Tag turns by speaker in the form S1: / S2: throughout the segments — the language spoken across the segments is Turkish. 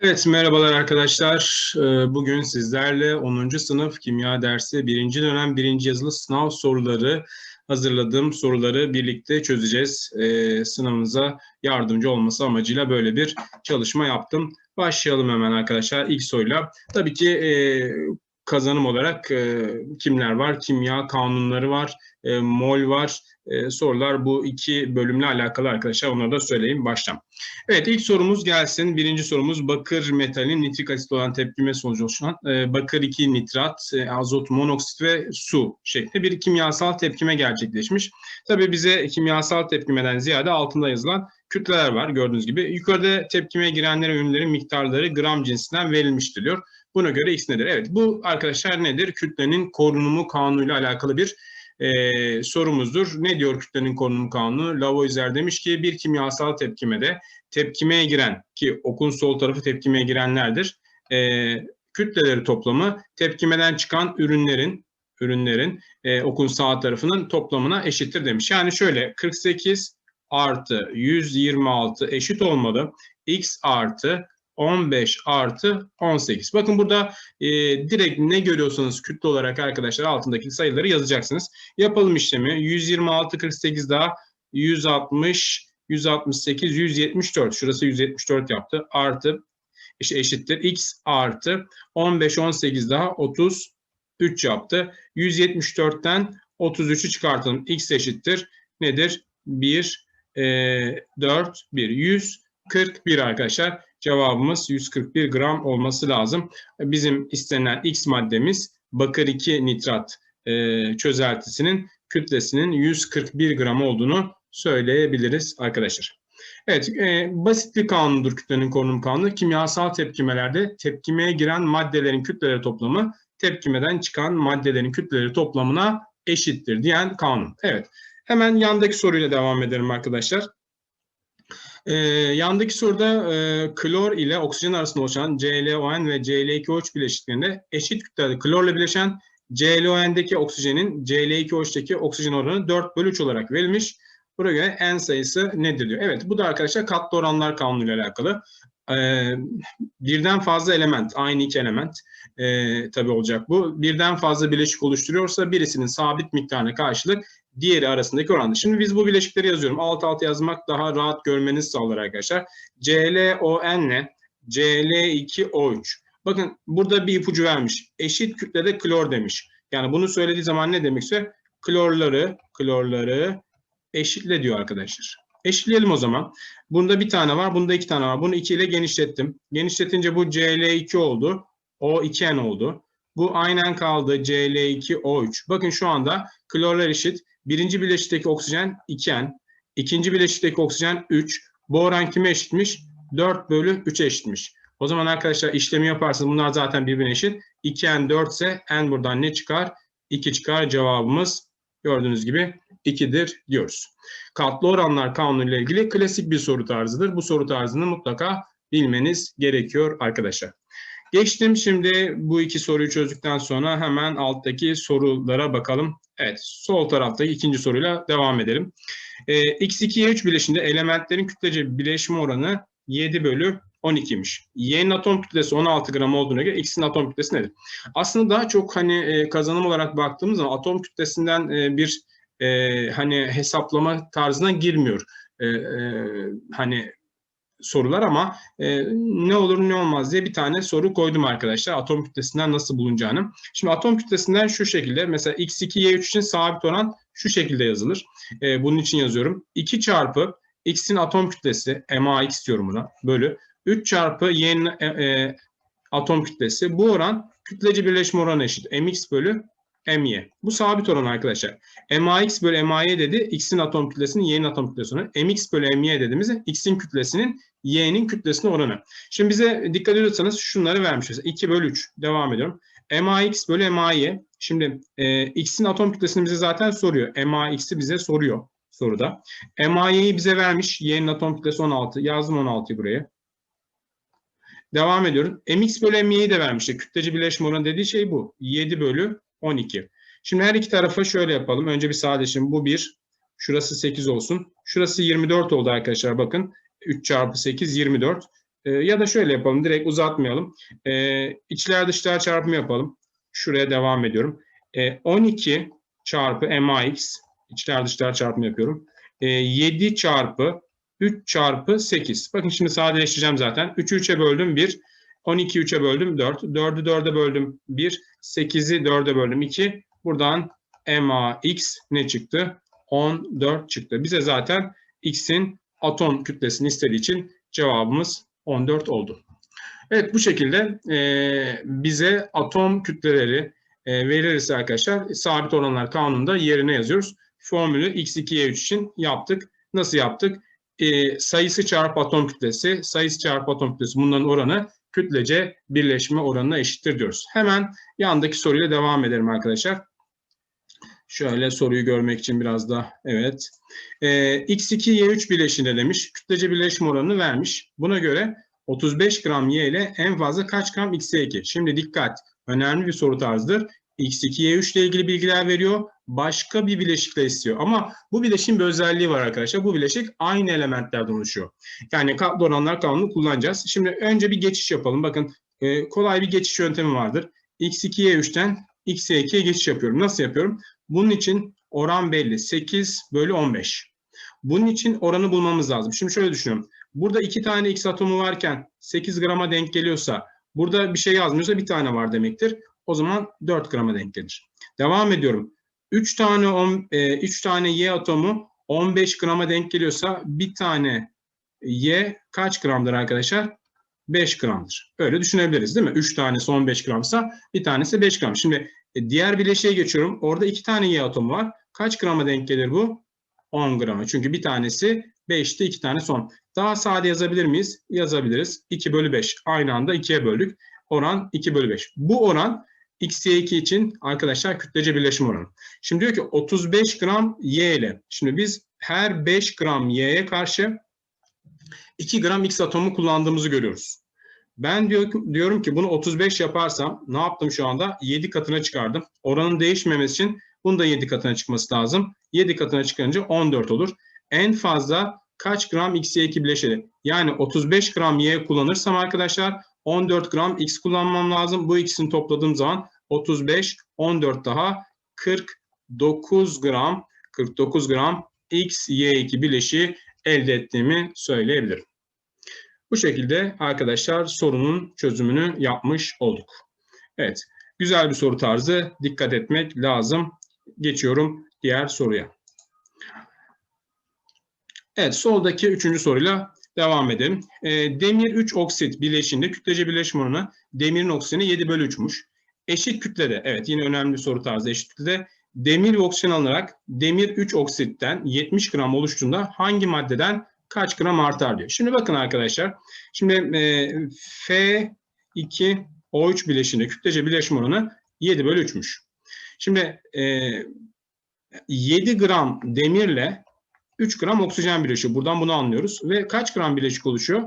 S1: Evet, merhabalar arkadaşlar. Ee, Bugün sizlerle 10. sınıf kimya dersi 1. dönem 1. yazılı sınav soruları hazırladığım soruları birlikte çözeceğiz. Ee, Sınavınıza yardımcı olması amacıyla böyle bir çalışma yaptım. Başlayalım hemen arkadaşlar ilk soruyla. Tabii ki e, kazanım olarak e, kimler var? Kimya kanunları var, e, mol var. E, sorular bu iki bölümle alakalı arkadaşlar. Onları da söyleyeyim baştan. Evet ilk sorumuz gelsin. Birinci sorumuz bakır metalin nitrik asit olan tepkime sonucu oluşan e, bakır 2 nitrat, e, azot monoksit ve su şeklinde bir kimyasal tepkime gerçekleşmiş. Tabii bize kimyasal tepkimeden ziyade altında yazılan kütleler var gördüğünüz gibi. Yukarıda tepkimeye girenlere ürünlerin miktarları gram cinsinden verilmiştir diyor. Buna göre x nedir? Evet bu arkadaşlar nedir? Kütlenin korunumu kanunuyla alakalı bir e, sorumuzdur. Ne diyor kütlenin korunumu kanunu? Lavoisier demiş ki bir kimyasal tepkimede tepkimeye giren ki okun sol tarafı tepkimeye girenlerdir. E, kütleleri toplamı tepkimeden çıkan ürünlerin ürünlerin e, okun sağ tarafının toplamına eşittir demiş. Yani şöyle 48 artı 126 eşit olmalı. X artı 15 artı 18. Bakın burada e, direkt ne görüyorsanız kütle olarak arkadaşlar altındaki sayıları yazacaksınız. Yapalım işlemi. 126, 48 daha 160, 168, 174. Şurası 174 yaptı. Artı işte eşittir. X artı 15, 18 daha 33 yaptı. 174'ten 33'ü çıkartalım. X eşittir. Nedir? 1, e, 4, 1. 141 arkadaşlar. Cevabımız 141 gram olması lazım. Bizim istenilen X maddemiz bakır 2 nitrat e, çözeltisinin kütlesinin 141 gram olduğunu söyleyebiliriz arkadaşlar. Evet, e, basit bir kanunudur kütlenin korunum kanunu. Kimyasal tepkimelerde tepkimeye giren maddelerin kütleleri toplamı tepkimeden çıkan maddelerin kütleleri toplamına eşittir diyen kanun. Evet, hemen yandaki soruyla devam edelim arkadaşlar. Ee, yandaki soruda e, klor ile oksijen arasında oluşan ClON ve Cl2O3 bileşiklerinde eşit kütlede klorla bileşen ClON'deki oksijenin Cl2O3'teki oksijen oranı 4 bölü 3 olarak verilmiş. Buraya göre n sayısı nedir diyor. Evet bu da arkadaşlar katlı oranlar kanunu ile alakalı. Ee, birden fazla element, aynı iki element e, tabi olacak bu. Birden fazla bileşik oluşturuyorsa birisinin sabit miktarına karşılık diğeri arasındaki orandır. Şimdi biz bu bileşikleri yazıyorum. Alt alta yazmak daha rahat görmenizi sağlar arkadaşlar. ClON ile Cl2O3. Bakın burada bir ipucu vermiş. Eşit kütlede klor demiş. Yani bunu söylediği zaman ne demekse klorları, klorları eşitle diyor arkadaşlar. Eşitleyelim o zaman. Bunda bir tane var, bunda iki tane var. Bunu 2 ile genişlettim. Genişletince bu Cl2 oldu. O 2N oldu. Bu aynen kaldı Cl2O3. Bakın şu anda klorlar eşit. Birinci bileşikteki oksijen 2N. ikinci bileşikteki oksijen 3. Bu oran kime eşitmiş? 4 bölü 3 eşitmiş. O zaman arkadaşlar işlemi yaparsanız bunlar zaten birbirine eşit. 2N 4 ise N buradan ne çıkar? 2 çıkar. Cevabımız gördüğünüz gibi 2'dir diyoruz. Katlı oranlar kanunu ile ilgili klasik bir soru tarzıdır. Bu soru tarzını mutlaka bilmeniz gerekiyor arkadaşlar. Geçtim şimdi bu iki soruyu çözdükten sonra hemen alttaki sorulara bakalım. Evet sol taraftaki ikinci soruyla devam edelim. Ee, X2'ye 3 bileşinde elementlerin kütlece bileşme oranı 7 bölü 12'miş. Y'nin atom kütlesi 16 gram olduğuna göre X'in atom kütlesi nedir? Aslında daha çok hani e, kazanım olarak baktığımız zaman atom kütlesinden e, bir e, hani hesaplama tarzına girmiyor. E, e, hani sorular ama e, ne olur ne olmaz diye bir tane soru koydum arkadaşlar. Atom kütlesinden nasıl bulunacağını. Şimdi atom kütlesinden şu şekilde mesela x2y3 için sabit oran şu şekilde yazılır. E, bunun için yazıyorum. 2 çarpı x'in atom kütlesi max diyorum buna bölü 3 çarpı y'nin e, e, atom kütlesi. Bu oran kütleci birleşme oranı eşit. mx bölü my. Bu sabit oran arkadaşlar. max bölü my dedi x'in atom kütlesinin y'nin atom kütlesi oranı. mx bölü my dediğimizde x'in kütlesinin y'nin kütlesine oranı. Şimdi bize dikkat ediyorsanız şunları vermişiz. 2 bölü 3. Devam ediyorum. max bölü my. Şimdi e, x'in atom kütlesini bize zaten soruyor. max'i bize soruyor soruda. my'yi bize vermiş. y'nin atom kütlesi 16. Yazdım 16'yı buraya. Devam ediyorum. mx bölü my'yi de vermişti. Kütleci birleşme oranı dediği şey bu. 7 bölü 12. Şimdi her iki tarafa şöyle yapalım. Önce bir sadeleşelim. Bu 1. Şurası 8 olsun. Şurası 24 oldu arkadaşlar bakın. 3 çarpı 8 24. E, ya da şöyle yapalım, direkt uzatmayalım. E, içler dışlar çarpımı yapalım. Şuraya devam ediyorum. E, 12 çarpı max, içler dışlar çarpımı yapıyorum. E, 7 çarpı 3 çarpı 8. Bakın şimdi sadeleştireceğim zaten. 3'ü 3'e böldüm 1. 12'yi 3'e böldüm 4. 4'ü 4'e böldüm 1. 8'i 4'e böldüm 2. Buradan max ne çıktı? 14 çıktı. Bize zaten x'in atom kütlesini istediği için cevabımız 14 oldu. Evet bu şekilde e, bize atom kütleleri e, verilirse arkadaşlar sabit oranlar kanununda yerine yazıyoruz. Formülü x2y3 için yaptık. Nasıl yaptık? E, sayısı çarpı atom kütlesi, sayısı çarpı atom kütlesi bunların oranı kütlece birleşme oranına eşittir diyoruz. Hemen yandaki soruyla devam edelim arkadaşlar. Şöyle soruyu görmek için biraz da evet. Ee, X2Y3 bileşinde demiş. Kütlece birleşme oranını vermiş. Buna göre 35 gram Y ile en fazla kaç gram X2? Şimdi dikkat. Önemli bir soru tarzıdır. X2Y3 ile ilgili bilgiler veriyor. Başka bir bileşikle istiyor. Ama bu bileşiğin bir özelliği var arkadaşlar. Bu bileşik aynı elementlerden oluşuyor. Yani katlı oranlar kanunu kullanacağız. Şimdi önce bir geçiş yapalım. Bakın e, kolay bir geçiş yöntemi vardır. X2Y3'ten X2'ye geçiş yapıyorum. Nasıl yapıyorum? Bunun için oran belli. 8 bölü 15. Bunun için oranı bulmamız lazım. Şimdi şöyle düşünüyorum. Burada iki tane X atomu varken 8 grama denk geliyorsa burada bir şey yazmıyorsa bir tane var demektir. O zaman 4 grama denk gelir. Devam ediyorum. 3 tane 10, 3 tane Y atomu 15 grama denk geliyorsa bir tane Y kaç gramdır arkadaşlar? 5 gramdır. Öyle düşünebiliriz değil mi? 3 tanesi 15 gramsa bir tanesi 5 gram. Şimdi e, diğer bileşiğe geçiyorum. Orada 2 tane Y atomu var. Kaç grama denk gelir bu? 10 grama. Çünkü bir tanesi 5'te 2 tane son. Daha sade yazabilir miyiz? Yazabiliriz. 2 bölü 5. Aynı anda 2'ye böldük. Oran 2 bölü 5. Bu oran XY2 için arkadaşlar kütlece birleşim oranı. Şimdi diyor ki 35 gram Y ile. Şimdi biz her 5 gram Y'ye karşı 2 gram X atomu kullandığımızı görüyoruz. Ben diyor, diyorum ki bunu 35 yaparsam ne yaptım şu anda? 7 katına çıkardım. Oranın değişmemesi için bunun da 7 katına çıkması lazım. 7 katına çıkınca 14 olur. En fazla kaç gram XY2 bileşeni? Yani 35 gram Y kullanırsam arkadaşlar 14 gram X kullanmam lazım. Bu ikisini topladığım zaman 35, 14 daha 49 gram 49 gram XY2 bileşiği elde ettiğimi söyleyebilirim. Bu şekilde arkadaşlar sorunun çözümünü yapmış olduk. Evet, güzel bir soru tarzı. Dikkat etmek lazım. Geçiyorum diğer soruya. Evet, soldaki üçüncü soruyla devam edelim. E, demir 3 oksit bileşiğinde kütlece birleşim oranı demirin oksijeni 7 bölü 3'müş. Eşit kütlede, evet yine önemli bir soru tarzı eşit kütlede demir ve oksijen alınarak demir 3 oksitten 70 gram oluştuğunda hangi maddeden kaç gram artar diyor. Şimdi bakın arkadaşlar. Şimdi e, F2O3 bileşiğinde kütlece birleşim oranı 7 bölü 3'müş. Şimdi e, 7 gram demirle 3 gram oksijen birleşiyor. Buradan bunu anlıyoruz. Ve kaç gram bileşik oluşuyor?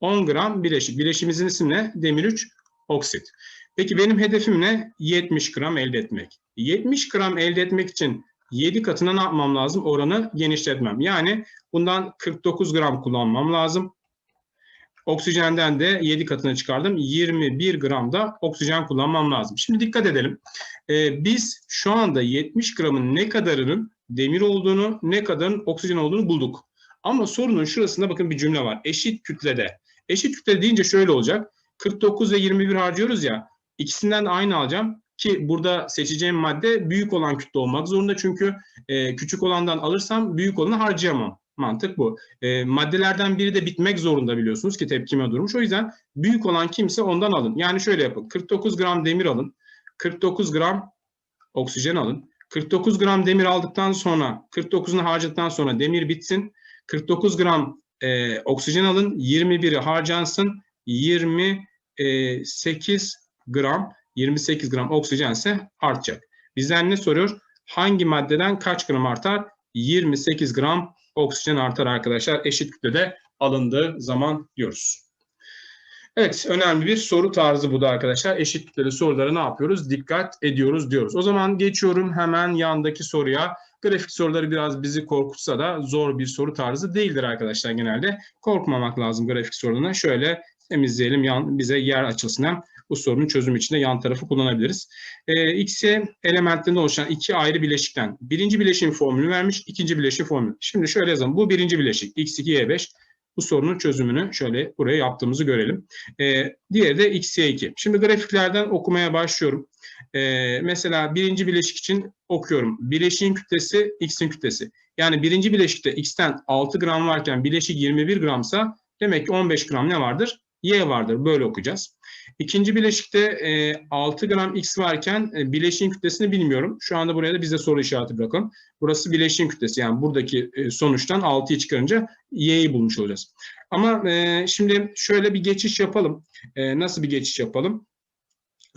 S1: 10 gram bileşik. Bileşimizin ismi ne? Demir 3 oksit. Peki benim hedefim ne? 70 gram elde etmek. 70 gram elde etmek için 7 katına ne yapmam lazım? Oranı genişletmem. Yani bundan 49 gram kullanmam lazım. Oksijenden de 7 katına çıkardım. 21 gram da oksijen kullanmam lazım. Şimdi dikkat edelim. Ee, biz şu anda 70 gramın ne kadarının demir olduğunu, ne kadarının oksijen olduğunu bulduk. Ama sorunun şurasında bakın bir cümle var. Eşit kütlede. Eşit kütle deyince şöyle olacak. 49 ve 21 harcıyoruz ya. İkisinden de aynı alacağım. Ki burada seçeceğim madde büyük olan kütle olmak zorunda. Çünkü e, küçük olandan alırsam büyük olanı harcayamam. Mantık bu. E, maddelerden biri de bitmek zorunda biliyorsunuz ki tepkime durmuş. O yüzden büyük olan kimse ondan alın. Yani şöyle yapın. 49 gram demir alın. 49 gram oksijen alın. 49 gram demir aldıktan sonra 49'unu harcadıktan sonra demir bitsin. 49 gram e, oksijen alın. 21'i harcansın. 28 gram 28 gram oksijense artacak. Bizden ne soruyor? Hangi maddeden kaç gram artar? 28 gram oksijen artar arkadaşlar. Eşit kütlede alındığı zaman diyoruz. Evet, önemli bir soru tarzı bu da arkadaşlar. Eşit kütleli sorulara ne yapıyoruz? Dikkat ediyoruz diyoruz. O zaman geçiyorum hemen yandaki soruya. Grafik soruları biraz bizi korkutsa da zor bir soru tarzı değildir arkadaşlar genelde. Korkmamak lazım grafik soruna. Şöyle temizleyelim. Yan, bize yer açılsın hem bu sorunun çözümü için yan tarafı kullanabiliriz. E, X'e elementlerinden oluşan iki ayrı bileşikten birinci bileşiğin formülünü vermiş, ikinci bileşiğin formülü. Şimdi şöyle yazalım. Bu birinci bileşik X2, Y5. Bu sorunun çözümünü şöyle buraya yaptığımızı görelim. E, diğeri de XY2. Şimdi grafiklerden okumaya başlıyorum. E, mesela birinci bileşik için okuyorum. Bileşiğin kütlesi X'in kütlesi. Yani birinci bileşikte X'ten 6 gram varken bileşik 21 gramsa demek ki 15 gram ne vardır? Y vardır. Böyle okuyacağız. İkinci bileşikte e, 6 gram X varken e, bileşiğin kütlesini bilmiyorum. Şu anda buraya da bize soru işareti bırakalım. Burası bileşiğin kütlesi. Yani buradaki e, sonuçtan 6'yı çıkarınca Y'yi bulmuş olacağız. Ama e, şimdi şöyle bir geçiş yapalım. E, nasıl bir geçiş yapalım?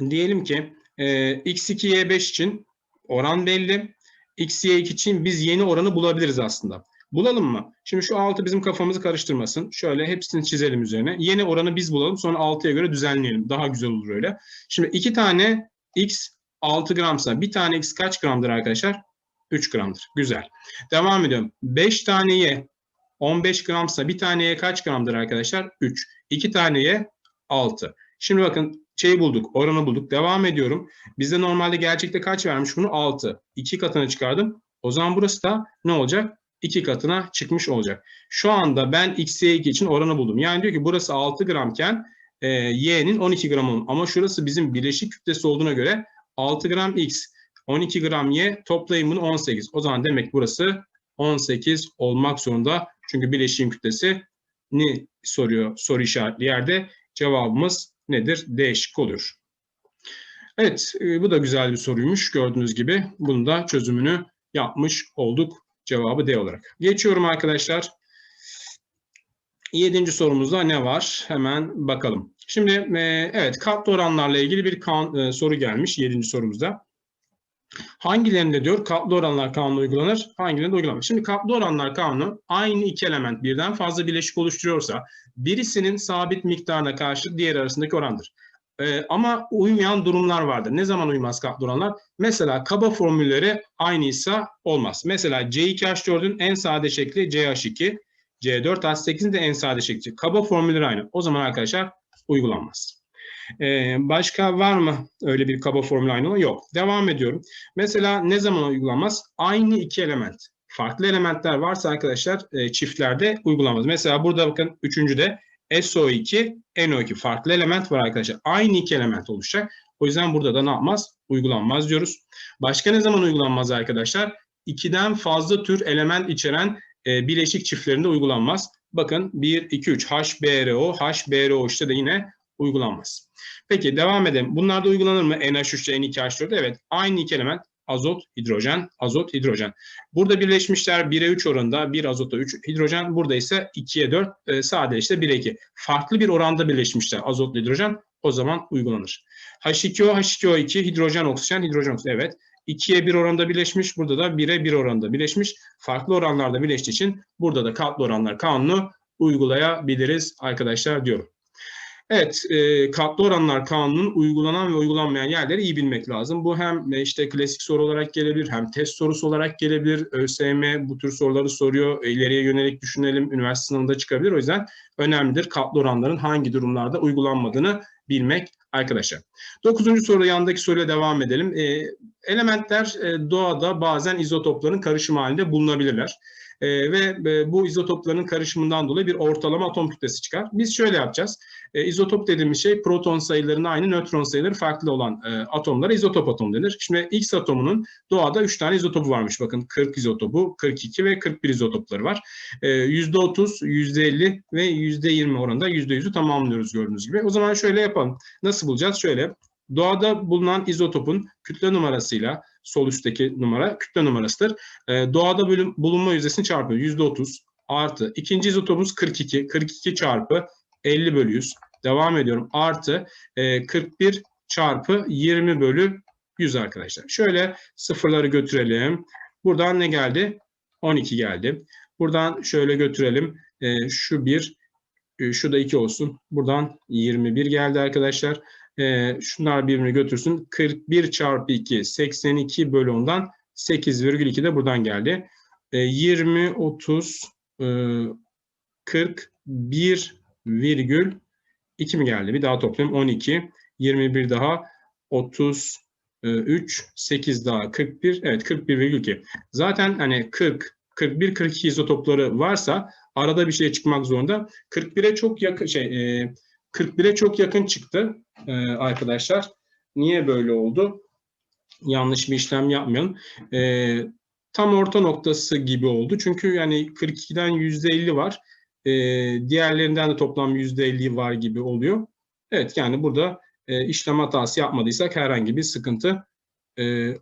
S1: Diyelim ki e, X2, Y5 için oran belli. X, Y2 için biz yeni oranı bulabiliriz aslında. Bulalım mı? Şimdi şu 6 bizim kafamızı karıştırmasın. Şöyle hepsini çizelim üzerine. Yeni oranı biz bulalım sonra 6'ya göre düzenleyelim. Daha güzel olur öyle. Şimdi iki tane X 6 gramsa bir tane X kaç gramdır arkadaşlar? 3 gramdır. Güzel. Devam ediyorum. 5 tane Y 15 gramsa bir taneye kaç gramdır arkadaşlar? 3. 2 taneye 6. Şimdi bakın şeyi bulduk, oranı bulduk. Devam ediyorum. Bize normalde gerçekte kaç vermiş bunu? 6. 2 katına çıkardım. O zaman burası da ne olacak? 2 katına çıkmış olacak. Şu anda ben XY2 için oranı buldum. Yani diyor ki burası 6 gramken e, Y'nin 12 gram olun. Ama şurası bizim bileşik kütlesi olduğuna göre 6 gram X, 12 gram Y toplayın bunu 18. O zaman demek burası 18 olmak zorunda. Çünkü bileşiğin kütlesi ne soruyor soru işaretli yerde. Cevabımız nedir? D şıkkı olur. Evet e, bu da güzel bir soruymuş gördüğünüz gibi. Bunu da çözümünü yapmış olduk. Cevabı D olarak. Geçiyorum arkadaşlar. Yedinci sorumuzda ne var? Hemen bakalım. Şimdi e, evet katlı oranlarla ilgili bir e, soru gelmiş yedinci sorumuzda. Hangilerinde diyor katlı oranlar kanunu uygulanır, hangilerinde uygulanmaz. Şimdi katlı oranlar kanunu aynı iki element birden fazla bileşik oluşturuyorsa birisinin sabit miktarına karşı diğer arasındaki orandır. Ee, ama uymayan durumlar vardır. Ne zaman uymaz katlı oranlar? Mesela kaba formülleri aynıysa olmaz. Mesela C2H4'ün en sade şekli CH2, C4H8'in de en sade şekli. Kaba formülleri aynı. O zaman arkadaşlar uygulanmaz. Ee, başka var mı öyle bir kaba formül aynı olan? Yok. Devam ediyorum. Mesela ne zaman uygulanmaz? Aynı iki element. Farklı elementler varsa arkadaşlar e, çiftlerde uygulanmaz. Mesela burada bakın üçüncüde SO2, NO2 farklı element var arkadaşlar. Aynı iki element oluşacak. O yüzden burada da ne yapmaz? Uygulanmaz diyoruz. Başka ne zaman uygulanmaz arkadaşlar? İkiden fazla tür element içeren e, bileşik çiftlerinde uygulanmaz. Bakın 1, 2, 3 HBRO, HBRO işte de yine uygulanmaz. Peki devam edelim. Bunlarda uygulanır mı? NH3 ile N2H4? Evet. Aynı iki element azot, hidrojen, azot, hidrojen. Burada birleşmişler 1'e 3 oranında, 1 azota 3 hidrojen. Burada ise 2'ye 4, e, sadece 1'e 2. Farklı bir oranda birleşmişler azot, hidrojen. O zaman uygulanır. H2O, H2O2, hidrojen, oksijen, hidrojen, oksijen. Evet. 2'ye 1 oranda birleşmiş. Burada da 1'e 1 oranda birleşmiş. Farklı oranlarda birleştiği için burada da katlı oranlar kanunu uygulayabiliriz arkadaşlar diyorum. Evet, e, katlı oranlar kanunun uygulanan ve uygulanmayan yerleri iyi bilmek lazım. Bu hem e, işte klasik soru olarak gelebilir, hem test sorusu olarak gelebilir. ÖSYM bu tür soruları soruyor. İleriye yönelik düşünelim, üniversite sınavında çıkabilir. O yüzden önemlidir katlı oranların hangi durumlarda uygulanmadığını bilmek arkadaşlar. Dokuzuncu soru yandaki soruyla devam edelim. E, elementler e, doğada bazen izotopların karışımı halinde bulunabilirler. E, ve e, bu izotopların karışımından dolayı bir ortalama atom kütlesi çıkar. Biz şöyle yapacağız. E, izotop dediğimiz şey proton sayılarının aynı, nötron sayıları farklı olan e, atomlara izotop atom denir. Şimdi X atomunun doğada 3 tane izotopu varmış. Bakın 40 izotopu, 42 ve 41 izotopları var. E, %30, %50 ve %20 oranında %100'ü tamamlıyoruz gördüğünüz gibi. O zaman şöyle yapalım. Nasıl bulacağız? Şöyle Doğada bulunan izotopun kütle numarasıyla sol üstteki numara kütle numarasıdır. E, doğada bölüm, bulunma yüzdesini. Yüzde 30 artı. ikinci izotopumuz 42. 42 çarpı 50 bölü 100. Devam ediyorum. Artı e, 41 çarpı 20 bölü 100 arkadaşlar. Şöyle sıfırları götürelim. Buradan ne geldi? 12 geldi. Buradan şöyle götürelim. E, şu 1, e, şu da 2 olsun. Buradan 21 geldi arkadaşlar e, şunlar birbirini götürsün. 41 çarpı 2 82 bölü 10'dan 8,2 de buradan geldi. E, 20, 30, e, 41 virgül 2 mi geldi? Bir daha toplayayım. 12, 21 daha 33, 8 daha 41. Evet 41,2. Zaten hani 40, 41, 42 izotopları varsa arada bir şey çıkmak zorunda. 41'e çok yakın şey e, 41'e çok yakın çıktı e, arkadaşlar. Niye böyle oldu? Yanlış bir işlem yapmayalım. E, tam orta noktası gibi oldu. Çünkü yani 42'den %50 var. E, diğerlerinden de toplam %50 var gibi oluyor. Evet yani burada e, işlem hatası yapmadıysak herhangi bir sıkıntı e,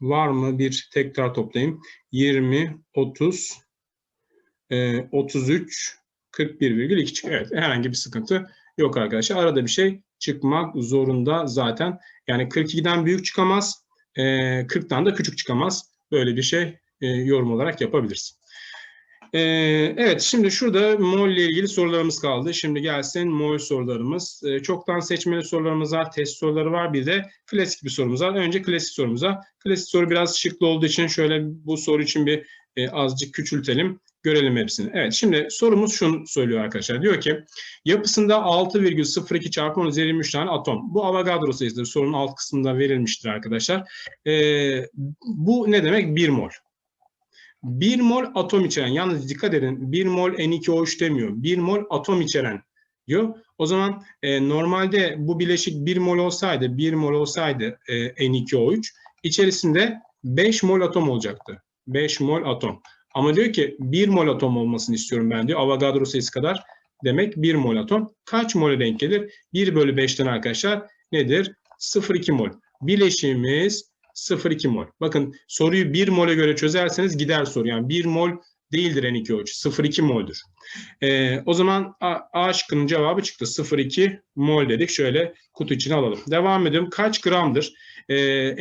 S1: var mı? Bir tekrar toplayayım. 20, 30, e, 33, 41,2 çıkıyor. Evet herhangi bir sıkıntı yok arkadaşlar. Arada bir şey çıkmak zorunda zaten. Yani 42'den büyük çıkamaz, e, 40'tan da küçük çıkamaz. Böyle bir şey yorum olarak yapabiliriz. Evet şimdi şurada mol ile ilgili sorularımız kaldı. Şimdi gelsin mol sorularımız. Çoktan seçmeli sorularımız var, test soruları var. Bir de klasik bir sorumuz var. Önce klasik sorumuza. Klasik soru biraz şıklı olduğu için şöyle bu soru için bir azıcık küçültelim. Görelim hepsini. Evet şimdi sorumuz şunu söylüyor arkadaşlar. Diyor ki yapısında 6,02 çarpı 10 üzeri 23 tane atom. Bu Avogadro sayısıdır. Sorunun alt kısmında verilmiştir arkadaşlar. Ee, bu ne demek? 1 mol. 1 mol atom içeren. Yalnız dikkat edin 1 mol N2O3 demiyor. 1 mol atom içeren diyor. O zaman e, normalde bu bileşik 1 mol olsaydı, 1 mol olsaydı e, N2O3 içerisinde 5 mol atom olacaktı. 5 mol atom. Ama diyor ki 1 mol atom olmasını istiyorum ben diyor. Avogadro sayısı kadar demek 1 mol atom. Kaç mole denk gelir? 1 bölü 5'ten arkadaşlar nedir? 0,2 mol. Bileşiğimiz 0,2 mol. Bakın soruyu 1 mole göre çözerseniz gider soru. Yani 1 mol değildir N2O3. 0,2 mol'dür. Ee, o zaman A, A şıkkının cevabı çıktı. 0,2 mol dedik. Şöyle kutu içine alalım. Devam ediyorum. Kaç gramdır? Ee,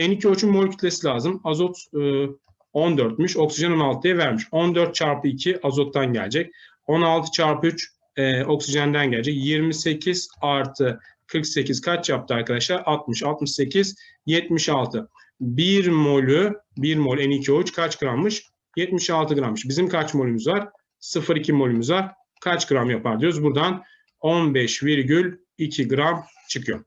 S1: N2O3'ün mol kütlesi lazım. Azot e, 14'müş. Oksijen 16 diye vermiş. 14 çarpı 2 azottan gelecek. 16 çarpı 3 e, oksijenden gelecek. 28 artı 48 kaç yaptı arkadaşlar? 60, 68, 76. 1 molü, 1 mol N2O3 kaç grammış? 76 grammış. Bizim kaç molümüz var? 0,2 molümüz var. Kaç gram yapar diyoruz. Buradan 15,2 gram çıkıyor.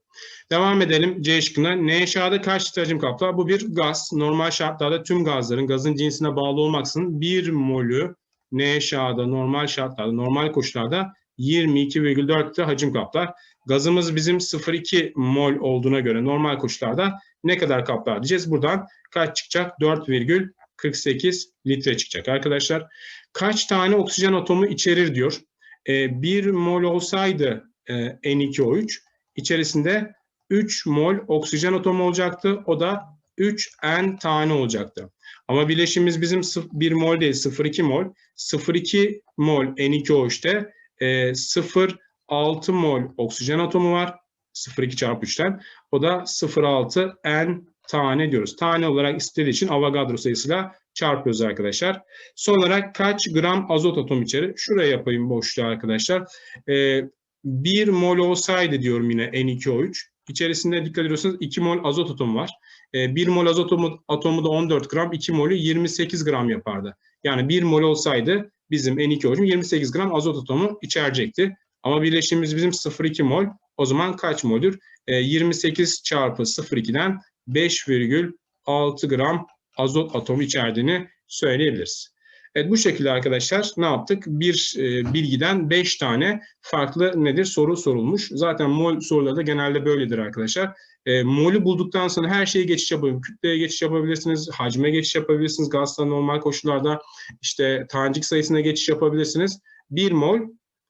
S1: Devam edelim C şıkkına. NHA'da kaç litre hacim kaplar? Bu bir gaz. Normal şartlarda tüm gazların gazın cinsine bağlı olmaksızın 1 molü NHA'da normal şartlarda, normal koşullarda 22,4 litre hacim kaplar. Gazımız bizim 0,2 mol olduğuna göre normal koşullarda ne kadar kaplar diyeceğiz. Buradan kaç çıkacak? 4,48 litre çıkacak arkadaşlar. Kaç tane oksijen atomu içerir diyor. E, 1 mol olsaydı e, N2O3 içerisinde 3 mol oksijen atomu olacaktı. O da 3N tane olacaktı. Ama bileşimimiz bizim 1 mol değil 0,2 mol. 0,2 mol N2O3'te e, 0,6 mol oksijen atomu var. 0,2 çarpı 3'ten. O da 0,6 N tane diyoruz. Tane olarak istediği için Avogadro sayısıyla çarpıyoruz arkadaşlar. Son olarak kaç gram azot atom içerir? Şuraya yapayım boşluğu arkadaşlar. Ee, 1 mol olsaydı diyorum yine N2O3. İçerisinde dikkat ediyorsanız 2 mol azot atomu var. Ee, 1 mol azot atomu, da 14 gram, 2 molü 28 gram yapardı. Yani 1 mol olsaydı bizim N2O3'üm 28 gram azot atomu içerecekti. Ama birleşimimiz bizim 0,2 mol. O zaman kaç mol'dür? Ee, 28 çarpı 0,2'den 5,6 gram azot atomu içerdiğini söyleyebiliriz. Evet bu şekilde arkadaşlar ne yaptık? Bir e, bilgiden 5 tane farklı nedir soru sorulmuş. Zaten mol soruları da genelde böyledir arkadaşlar. E, molü bulduktan sonra her şeye geçiş yapabilirsiniz. Kütleye geçiş yapabilirsiniz, hacme geçiş yapabilirsiniz. Gazla normal koşullarda işte tanecik sayısına geçiş yapabilirsiniz. 1 mol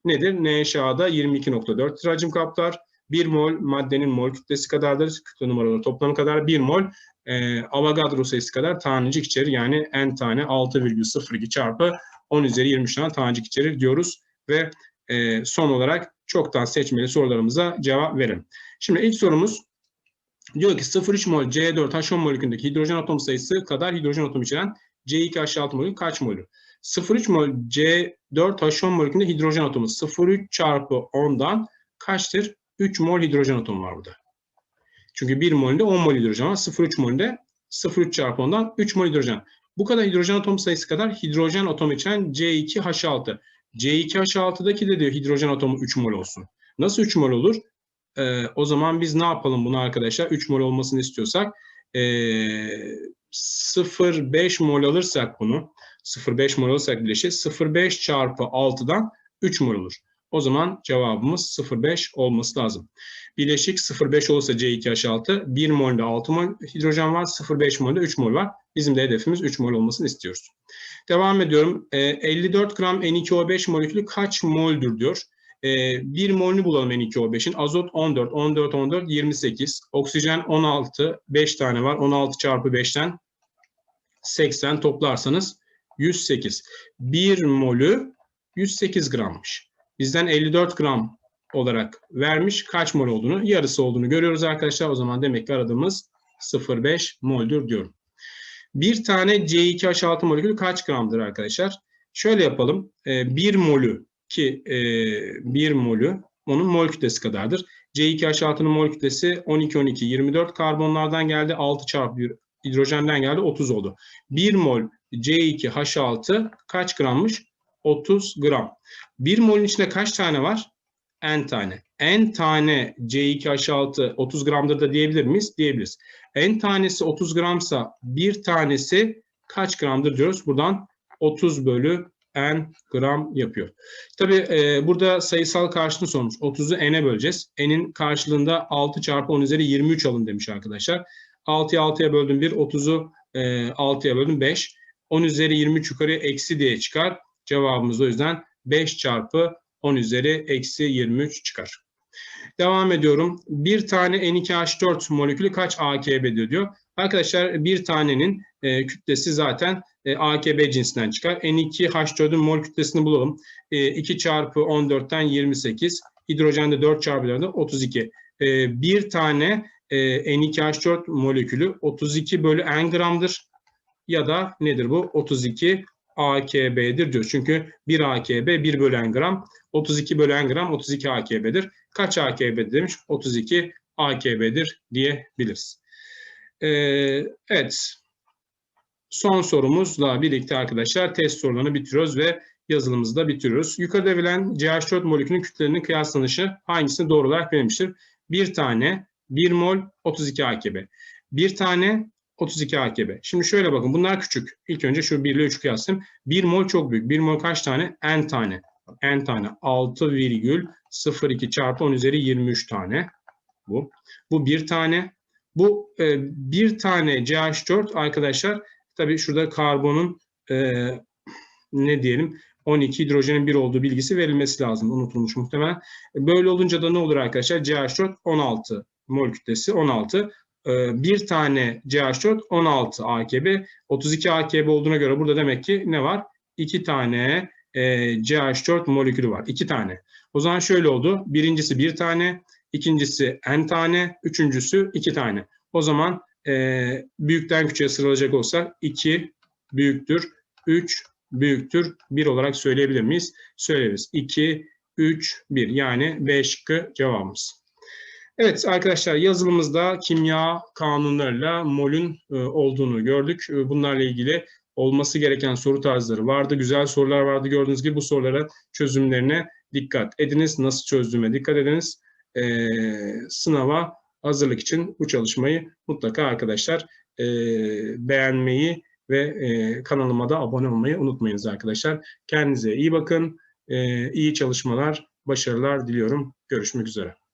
S1: nedir? NHA'da 22.4 hacim kaplar. 1 mol maddenin mol kütlesi kadardır. Kütle numaraları toplamı kadar 1 mol e, Avogadro sayısı kadar tanecik içerir. Yani n tane 6,02 çarpı 10 üzeri 23 tane tanecik içerir diyoruz. Ve e, son olarak çoktan seçmeli sorularımıza cevap verin. Şimdi ilk sorumuz diyor ki 0,3 mol C4 H10 molekülündeki hidrojen atom sayısı kadar hidrojen atom içeren C2H6 molekül kaç molü? 0,3 mol C4 H10 molekülünde hidrojen atomu 0,3 çarpı 10'dan kaçtır? 3 mol hidrojen atomu var burada. Çünkü 1 molünde 10 mol hidrojen var. 0,3 molünde 0,3 çarpı 10'dan 3 mol hidrojen. Bu kadar hidrojen atom sayısı kadar hidrojen atomu içeren C2H6. C2H6'daki de diyor hidrojen atomu 3 mol olsun. Nasıl 3 mol olur? Ee, o zaman biz ne yapalım bunu arkadaşlar? 3 mol olmasını istiyorsak ee, 0,5 mol alırsak bunu 0,5 mol alırsak bileşi 0,5 çarpı 6'dan 3 mol olur. O zaman cevabımız 0,5 olması lazım. Bileşik 0,5 olursa C2H6 1 molde 6 mol hidrojen var 0,5 molde 3 mol var. Bizim de hedefimiz 3 mol olmasını istiyoruz. Devam ediyorum. E, 54 gram N2O5 molekülü kaç moldür diyor. E, 1 molünü bulalım N2O5'in. Azot 14, 14, 14, 28. Oksijen 16, 5 tane var. 16 çarpı 5'ten 80 toplarsanız 108. 1 molü 108 grammış. Bizden 54 gram olarak vermiş. Kaç mol olduğunu, yarısı olduğunu görüyoruz arkadaşlar. O zaman demek ki aradığımız 0,5 moldür diyorum. Bir tane C2H6 molekülü kaç gramdır arkadaşlar? Şöyle yapalım. 1 molü ki 1 molü onun mol kütlesi kadardır. C2H6'nın mol kütlesi 12 12 24 karbonlardan geldi. 6 çarpı 1 hidrojenden geldi 30 oldu. 1 mol C2H6 kaç grammış? 30 gram. 1 molün içinde kaç tane var? N tane. N tane C2H6 30 gramdır da diyebilir miyiz? Diyebiliriz. N tanesi 30 gramsa bir tanesi kaç gramdır diyoruz. Buradan 30 bölü N gram yapıyor. Tabi e, burada sayısal karşılığı sormuş. 30'u N'e böleceğiz. N'in karşılığında 6 çarpı 10 üzeri 23 alın demiş arkadaşlar. 6'ya 6'ya böldüm 1, 30'u e, 6'ya böldüm 5. 10 üzeri 23 yukarıya eksi diye çıkar. Cevabımız o yüzden 5 çarpı 10 üzeri eksi 23 çıkar. Devam ediyorum. Bir tane N2H4 molekülü kaç AKB diyor. Arkadaşlar bir tanenin e, kütlesi zaten e, AKB cinsinden çıkar. N2H4'ün mol kütlesini bulalım. E, 2 çarpı 14'ten 28. Hidrojende 4 çarpı 4'ten 32. E, bir tane e, N2H4 molekülü 32 bölü n gramdır. Ya da nedir bu? 32 AKB'dir diyor. Çünkü 1 AKB 1 bölü n gram. 32 bölü n gram 32 AKB'dir. Kaç AKB demiş? 32 AKB'dir diyebiliriz. Ee, evet. Son sorumuzla birlikte arkadaşlar test sorularını bitiriyoruz ve yazılımımızı da bitiriyoruz. Yukarıda verilen CH4 molekülünün kütlelerinin kıyaslanışı hangisini doğru olarak verilmiştir? Bir tane 1 mol 32 AKB. Bir tane 32 AKB. Şimdi şöyle bakın bunlar küçük. İlk önce şu 1 ile 3 kıyaslayayım. 1 mol çok büyük. 1 mol kaç tane? N tane. N tane. 6,02 çarpı 10 üzeri 23 tane. Bu. Bu bir tane. Bu e, bir tane CH4 arkadaşlar tabii şurada karbonun e, ne diyelim 12 hidrojenin 1 olduğu bilgisi verilmesi lazım. Unutulmuş muhtemelen. Böyle olunca da ne olur arkadaşlar? CH4 16 mol kütlesi 16. Ee, bir tane CH4 16 AKB 32 AKB olduğuna göre burada demek ki ne var? İki tane e, CH4 molekülü var. İki tane. O zaman şöyle oldu. Birincisi bir tane, ikincisi n tane, üçüncüsü iki tane. O zaman e, büyükten küçüğe sıralayacak olsak 2 büyüktür, 3 büyüktür, 1 olarak söyleyebilir miyiz? Söyleriz. 2, 3, 1 yani B şıkkı cevabımız. Evet arkadaşlar yazılımızda kimya kanunlarıyla molün e, olduğunu gördük. E, bunlarla ilgili olması gereken soru tarzları vardı. Güzel sorular vardı gördüğünüz gibi bu sorulara çözümlerine dikkat ediniz. Nasıl çözdüğüme dikkat ediniz. E, sınava hazırlık için bu çalışmayı mutlaka arkadaşlar e, beğenmeyi ve e, kanalıma da abone olmayı unutmayınız arkadaşlar. Kendinize iyi bakın. E, iyi çalışmalar, başarılar diliyorum. Görüşmek üzere.